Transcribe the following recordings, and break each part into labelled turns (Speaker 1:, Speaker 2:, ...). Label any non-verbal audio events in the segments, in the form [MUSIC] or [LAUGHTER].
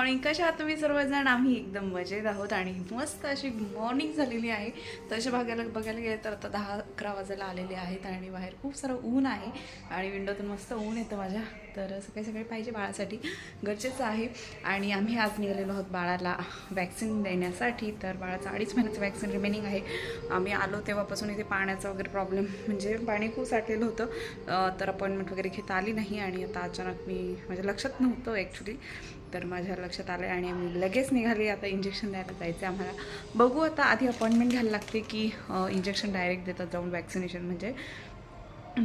Speaker 1: Morning कशा आहात तुम्ही सर्वजण? आम्ही एकदम मजेत आहोत आणि मस्त अशी मॉर्निंग झालेली आहे. तसे बघायला बघायला गेलं तर आता दहा अकरा वाजायला आलेले आहेत आणि बाहेर खूप सारं ऊन आहे आणि विंडोतून मस्त ऊन येतं माझ्या. तर सकाळी सकाळी पाहिजे बाळासाठी गरजेचं आहे. आणि आम्ही आज निघालेलो आहोत बाळाला वॅक्सिन देण्यासाठी. तर बाळाचं अडीच महिन्याचं वॅक्सिन रिमेनिंग आहे. आम्ही आलो तेव्हापासून इथे पाण्याचा वगैरे प्रॉब्लेम म्हणजे पाणी खूप साठलेलं होतं. तर अपॉइंटमेंट वगैरे घेता आली नाही आणि आता अचानक मी माझ्या लक्षात नव्हतं ॲक्च्युली तर माझ्या लक्षात आलं आणि मी लगेच निघाली. आता इंजेक्शन द्यायला जायचं आहे आम्हाला. बघू आता आधी अपॉइंटमेंट घ्यायला लागते की इंजेक्शन डायरेक्ट देतात जाऊन वॅक्सिनेशन म्हणजे.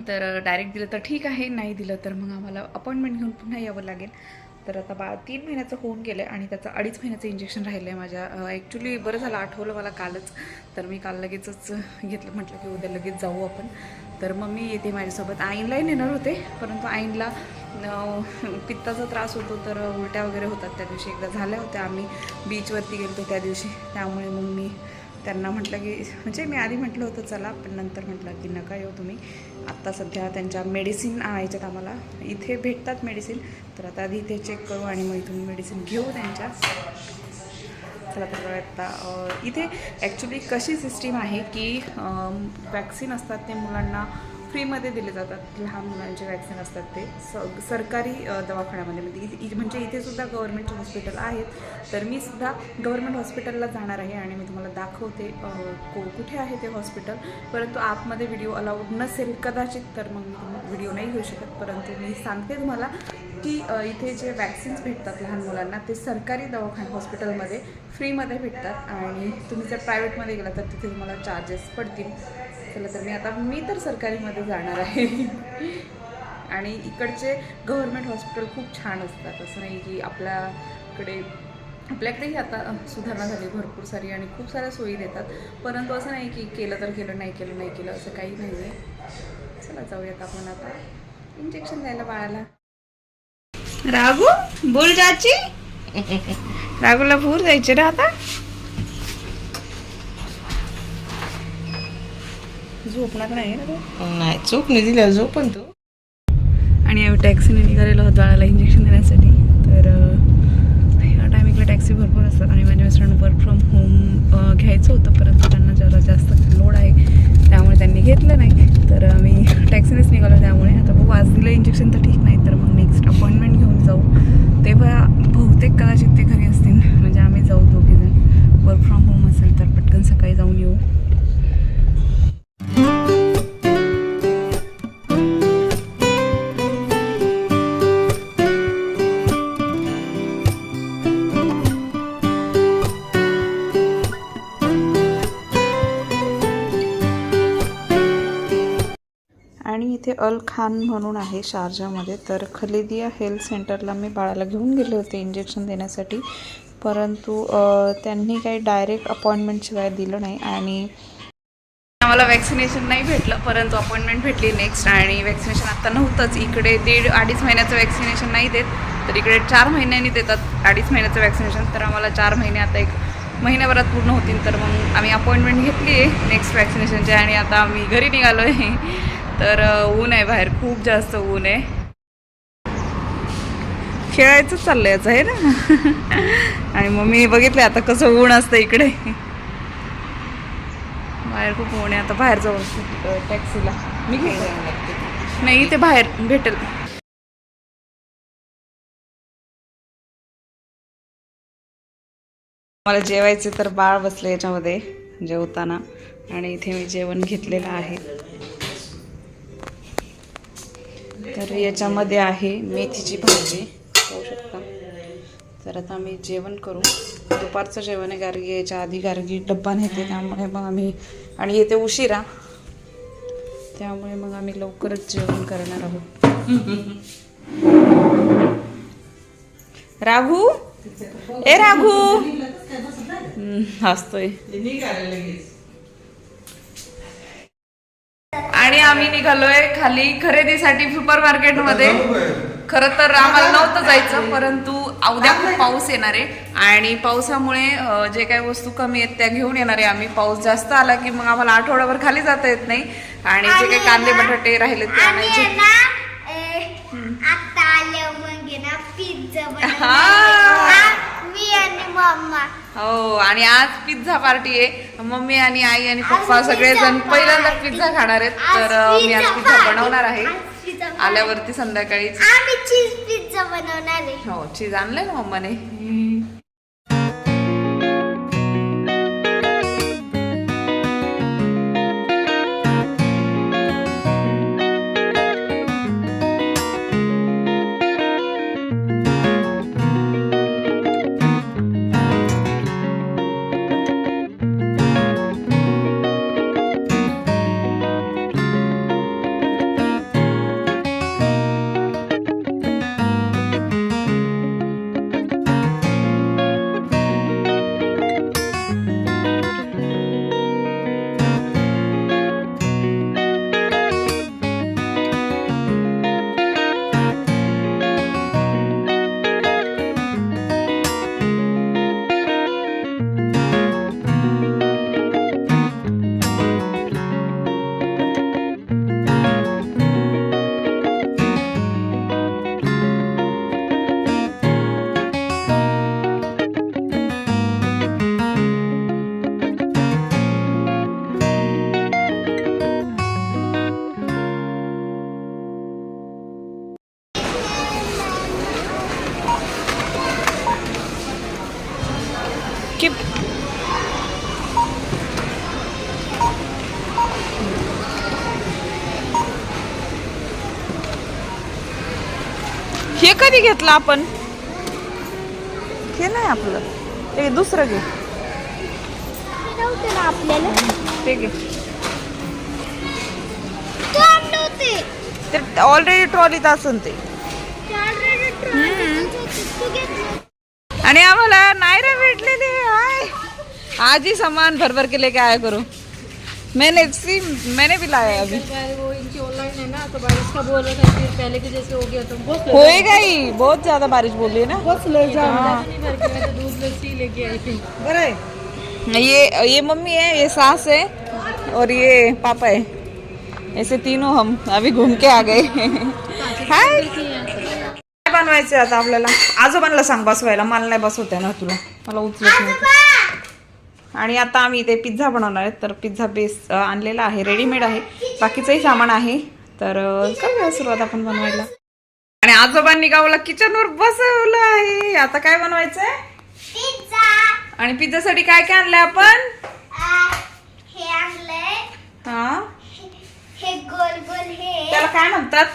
Speaker 1: तर डायरेक्ट दिलं तर ठीक आहे नाही दिलं तर मग आम्हाला अपॉइंटमेंट घेऊन पुन्हा यावं लागेल. तर आता बा तीन महिन्याचं होऊन गेलं आहे आणि त्याचं अडीच महिन्याचं इंजेक्शन राहिलं आहे माझ्या ॲक्च्युली बरं झालं आठवलं मला कालच. तर मी काल लगेचच घेतलं म्हटलं की उद्या लगेच जाऊ आपण. तर मम्मी येते माझ्यासोबत. आईनलाही नेणार होते परंतु आईनला पित्ताचा त्रास होतो तर उलट्या वगैरे होतात त्या दिवशी. एकदा झाल्या होत्या आम्ही बीचवरती गेलो त्या दिवशी. त्यामुळे मग मी त्यांना म्हटलं की म्हणजे मी आधी म्हटलं होतं चला पण नंतर म्हटलं की नका येऊ तुम्ही. आत्ता सध्या त्यांच्या मेडिसिन आणायच्यात आम्हाला. इथे भेटतात मेडिसिन तर आता आधी इथे चेक करू आणि मग इथून मेडिसिन घेऊ त्यांच्या. चला तर बघा आता इथे ॲक्च्युली कशी सिस्टीम आहे की वॅक्सिन असतात ते मुलांना फ्रीमध्ये दिले जातात लहान मुलांचे वॅक्सिन असतात ते स सरकारी दवाखान्यामध्ये. म्हणजे इथे म्हणजे इथे सुद्धा गव्हर्मेंट हॉस्पिटल आहेत तर मी सुद्धा गव्हर्मेंट हॉस्पिटलला जाणार आहे आणि मी तुम्हाला दाखवते को कुठे आहे ते हॉस्पिटल परंतु आतमध्ये व्हिडिओ अलाउड नसेल कदाचित तर मग व्हिडिओ नाही घेऊ शकत. परंतु मी सांगते तुम्हाला की इथे जे वॅक्सिन्स भेटतात लहान मुलांना ते सरकारी दवाखाना हॉस्पिटलमध्ये फ्रीमध्ये भेटतात. आणि तुम्ही जर प्रायव्हेटमध्ये गेला तर तिथे तुम्हाला चार्जेस पडतील. चला तर मी आता मी तर सरकारीमध्ये जाणार आहे. [LAUGHS] आणि इकडचे गव्हर्मेंट हॉस्पिटल खूप छान असतात. असं नाही की आपल्याकडे आपल्याकडेही आता सुधारणा झाली भरपूर सारी आणि खूप साऱ्या सोयी देतात. परंतु असं नाही की केलं तर केलं नाही केलं नाही केलं असं काही नाही आहे चला जाऊयात आपण आता. इंजेक्शन द्यायला बाळाला. राघू बोल जाची राघूला भूर जायचे रे आता. झोपणार नाही?
Speaker 2: नाही चूक नाही दिल्या जो पण तू
Speaker 1: आणि आम्ही टॅक्सीने निघालेलो आहोत बाळाला इंजेक्शन देण्यासाठी. तर ह्या टायमिंगला टॅक्सी भरपूर असतात आणि माझ्या मिस्टरांना वर्क फ्रॉम होम घ्यायचं होतं. परंतु त्यांना जरा जास्त लोड आहे. त्यामुळे त्यांनी घेतलं नाही. तर आम्ही टॅक्सीनेच निघालो त्यामुळे. आता बघू आज दिलं इंजेक्शन तर ठीक नाही तर मग नेक्स्ट अपॉइंटमेंट जाऊ. तेव्हा बहुतेक कदाचित ते घरी असतील. म्हणजे आम्ही जाऊ दोघेजण. वर्क फ्रॉम होम असेल तर पटकन सकाळी जाऊन येऊ. आणि इथे अल खान म्हणून आहे शारजामध्ये. तर खलेदिया हेल्थ सेंटरला मी बाळाला घेऊन गेले होते इंजेक्शन देण्यासाठी. परंतु त्यांनी काही डायरेक्ट अपॉइंटमेंटशिवाय दिलं नाही आणि आम्हाला वॅक्सिनेशन नाही भेटलं. परंतु अपॉइंटमेंट भेटली नेक्स्ट आणि वॅक्सिनेशन आता नव्हतंच. इकडे दीड अडीच महिन्याचं वॅक्सिनेशन नाही देत. तर इकडे चार महिन्यांनी देतात अडीच महिन्याचं वॅक्सिनेशन तर आम्हाला चार महिने आता एक महिन्याभरात पूर्ण होतील. तर मग आम्ही अपॉइंटमेंट घेतली आहे नेक्स्ट वॅक्सिनेशनची आणि आता आम्ही घरी निघालो आहे तर ऊन आहे बाहेर. खूप जास्त ऊन आहे. खेळायचं चाललंय याचं आहे ना? [LAUGHS] आणि मग मी बघितलं आता कसं ऊन असतं इकडे. बाहेर खूप ऊन आहे आता बाहेर जाऊ टॅक्सीला. मी घेऊ नाही ते बाहेर भेटेल. मला जेवायचे तर बाळ बसले याच्यामध्ये जेवताना. आणि इथे मी जेवण घेतलेलं आहे. तर याच्यामध्ये आहे मेथीची भाजी. पाहू शकता. तर आता आम्ही जेवण करू. दुपारचं जेवण आहे गार्गी याच्या आधी गार्गी डब्बा नेते त्यामुळे मग आम्ही आणि येते उशिरा. त्यामुळे मग आम्ही लवकरच जेवण करणार आहोत. राघू? ए राघू! हसतोय. आम्ही निघालोय खाली खरेदीसाठी सुपर मार्केटमध्ये खरं तर आम्हाला नव्हतं जायचं परंतु उद्या खूप पाऊस येणार आहे. आणि पावसामुळे जे काही वस्तू कमी आहेत त्या घेऊन येणार आहे आम्ही. पाऊस जास्त आला की मग आम्हाला आठवड्याभर खाली जाता येत नाही. आणि जे काही कांदे बटाटे राहिले ते
Speaker 3: आणि
Speaker 1: आणायचे. हा. हो आणि आज पिझ्झा पार्टी आहे. मम्मी आणि आई आणि पप्पा सगळेजण
Speaker 3: pizza
Speaker 1: पहिल्यांदा. पिझ्झा खाणार आहेत. तर मी आज पिझ्झा. बनवणार आहे. आल्यावरती संध्याकाळी
Speaker 3: आम्ही चीज पिझ्झा बनवणार आहे.
Speaker 1: हो चीज आणलंय ना मम्माने? की हे कधी घेतलं आपण? हे नाही आपलं. ते दुसरं घे.
Speaker 3: आपल्याला?
Speaker 1: ते घे.
Speaker 3: ते
Speaker 1: ऑलरेडी ट्रॉलीत असून ते. आणि आम्हाला नायरा भेटलेली आहे आज ही सामान भर भर के लेके आया करो। मैंने सी मैंने भी लाया अभी
Speaker 4: वो इनकी ऑनलाइन है ना तो बारिश का बोल रहा था पहले के जैसे हो गया तो बहुत
Speaker 1: होएगा ही बहुत ज़्यादा बारिश बोली है ना।
Speaker 4: बहुत दूध लस्सी लेके आई थी
Speaker 1: बरं ये ये मम्मी है ये सास है और ये पापा है। ऐसे तीनों हम अभी घूम के आ गए। [LAUGHS] हाय। बनवायचं आता आपल्याला? आजोबांना सांग बसवायला. मला नाही बसवते ना तुला. मला उचलत नाही. आणि आता आम्ही इथे पिझ्झा बनवणार आहे तर पिझ्झा बेस आणलेला आहे. रेडीमेड आहे. बाकीचंही सामान आहे. तर करूया सुरुवात आपण बनवायला. आणि आजोबांनी गावला किचनवर बसवलं आहे. आता काय बनवायचंय?
Speaker 3: पिझ्झा
Speaker 1: आणि पिझ्झासाठी काय काय आणलंय आपण?
Speaker 3: हे आणलंय.
Speaker 1: हा?
Speaker 3: हे गोल गोल हे.
Speaker 1: त्याला काय म्हणतात?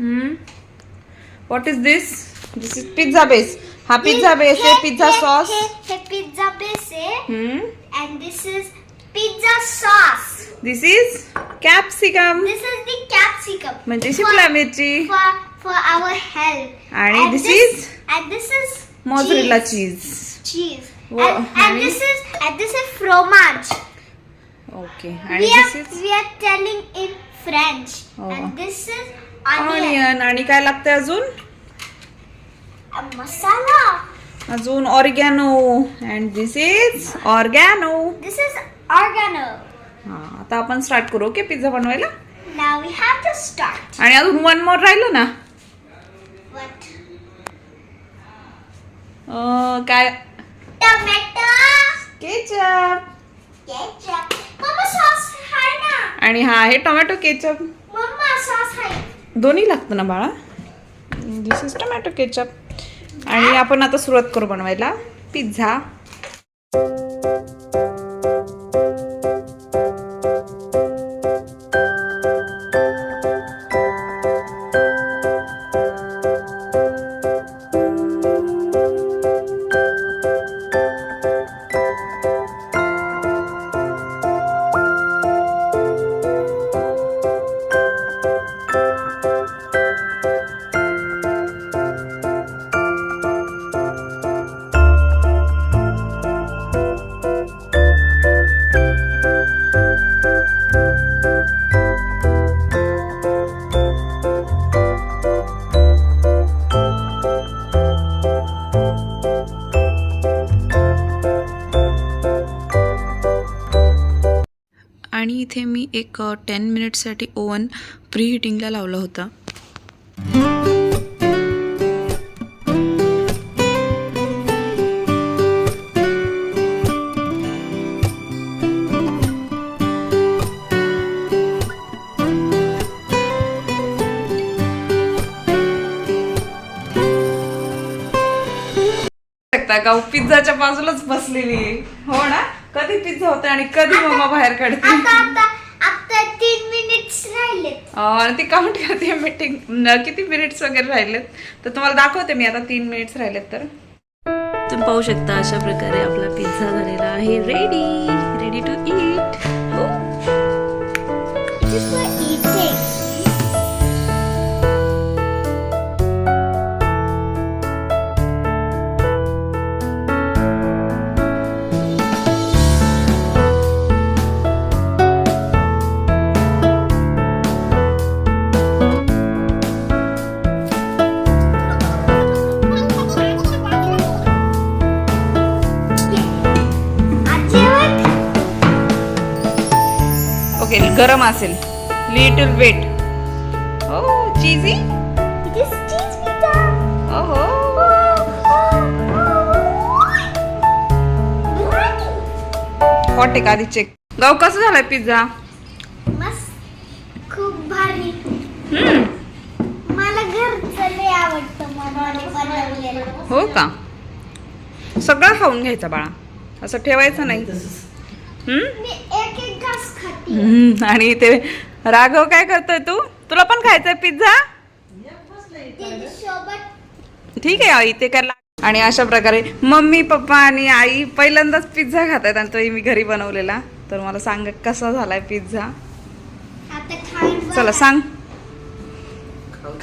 Speaker 1: What is this this is pizza base हा पिझ्झा बेस आहे
Speaker 3: हे-
Speaker 1: पिझ्झा
Speaker 3: हे-
Speaker 1: सॉस
Speaker 3: हे हे पिझ्झा बेस आहे
Speaker 1: हम्म
Speaker 3: and this is pizza sauce.
Speaker 1: This is capsicum
Speaker 3: This is the capsicum
Speaker 1: म्हणजे शिमला मिरची
Speaker 3: for for our health.
Speaker 1: आणि this is
Speaker 3: and this is
Speaker 1: mozzarella
Speaker 3: cheese.
Speaker 1: Cheese
Speaker 3: cheese.
Speaker 1: Wha-
Speaker 3: and, and
Speaker 1: आणि-
Speaker 3: this is and this is fromage.
Speaker 1: Okay आणि
Speaker 3: We are
Speaker 1: this is
Speaker 3: we are telling in French.
Speaker 1: Oh.
Speaker 3: And this is onion.
Speaker 1: onion आणि काय लागतंय अजून
Speaker 3: masala.
Speaker 1: अजून oregano and this is oregano
Speaker 3: This is oregano.
Speaker 1: हा आता आपण start करू ओके पिझ्झा बनवायला. आणि अजून वन मोर राहिलं ना काय
Speaker 3: Tomato.
Speaker 1: Ketchup
Speaker 3: Ketchup. Mama sauce आहे ना.
Speaker 1: आणि हा आहे टोमॅटो केचप
Speaker 3: मम्मा सॉस आहे
Speaker 1: दोन्ही लागतं ना बाळा? दिस इज टोमॅटो केचप आणि आपण आता सुरुवात करू बनवायला. पिझ्झा मी एक टेन मिनिटसाठी ओवन प्री हिटिंगला लावला होता. का? पिझ्झाच्या बाजूलाच बसलेली. हो ना? कधी पिझ्झा होता आणि कधी मम्मा बाहेर काढते?
Speaker 3: आता तीन मिनिट्स राहिलेत.
Speaker 1: अं, आणि ती काउंट करते मीटिंग किती मिनिट्स वगैरे राहिलेत? तर तुम्हाला दाखवते मी आता तीन मिनिट्स राहिलेत तर. तुम्ही पाहू शकता अशा प्रकारे आपला पिझ्झा झालेला आहे. रेडी रेडी टू इट हो. गरम असेल. लिटल वेट हो cheesy
Speaker 3: It is cheese pizza.
Speaker 1: ओहो. हॉट आहे का आधी चेक गाव कसं झालाय पिझ्झा
Speaker 3: मस्त. खूप भारी.
Speaker 1: हम्म.
Speaker 3: मला आवडतं
Speaker 1: हो का? सगळं खाऊन घ्यायचं बाळा. असं ठेवायचं नाही. हम्म? आणि ते राघव काय करतोय तू? तुला पण खायचंय पिझ्झा?
Speaker 3: सोबत
Speaker 1: ठीक आहे आई ते काय लाग- आणि अशा प्रकारे मम्मी पप्पा आणि आई पहिल्यांदाच पिझ्झा खात आहेत आणि तोही मी घरी बनवलेला. तर मला सांग कसा झालाय पिझ्झा?
Speaker 3: आता खाईन बघ.
Speaker 1: चला सांग.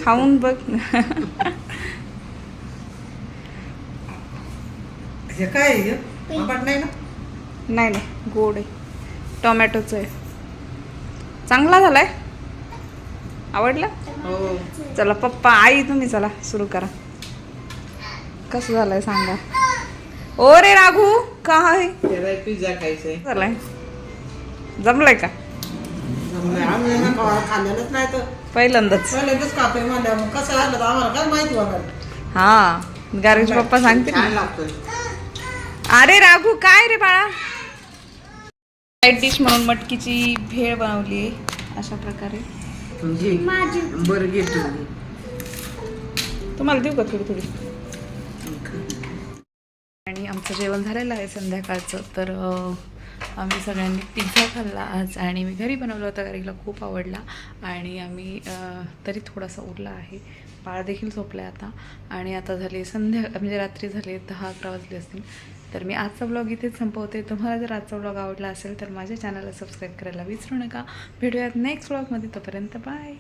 Speaker 1: खाऊन बघ.
Speaker 2: हे काय आहे? हे? आंबट नाही ना?
Speaker 1: नाही नाही गोड आहे. टोमॅटोचं आहे. चांगला झालाय? आवडला?
Speaker 2: हो.
Speaker 1: चला पप्पा आई तुम्ही चला सुरू करा. कसं झालंय सांगा. ओ रे राघू काय?
Speaker 2: त्याला पिझ्झा खायचंय.
Speaker 1: झालंय. जमलंय का?
Speaker 2: खाल्लेलंच नाही तर.
Speaker 1: पहिल्यांदाच.
Speaker 2: पहिल्यांदाच खातोय म्हणल्या मग कसं आलं तर आम्हाला काय माहिती होणार
Speaker 1: हा गारगेश पप्पा सांगते अरे राघू काय रे बाळा? साईड डिश म्हणून मटकीची भेळ बनवली आहे अशा प्रकारे.
Speaker 2: म्हणजे
Speaker 3: माझी.
Speaker 2: बरं घे तू
Speaker 1: तुम्हाला देऊ का थोडी थोडी? आणि आमचं जेवण झालेलं आहे संध्याकाळचं तर आम्ही सगळ्यांनी पिझ्झा खाल्ला आज आणि मी घरी बनवला होता गारीला खूप आवडला. आणि आम्ही तरी थोडासा उरला आहे. बाळ देखील झोपला आहे आता. आणि आता झाली संध्या म्हणजे रात्री झाले दहा अकरा वाजले असतील. तर मी आजचा ब्लॉग इथेच संपवते. तुम्हाला जर आजचा ब्लॉग आवडला असेल तर माझ्या चॅनलला सबस्क्राईब करायला विसरू नका. भेटूयात नेक्स्ट ब्लॉगमध्ये तोपर्यंत बाय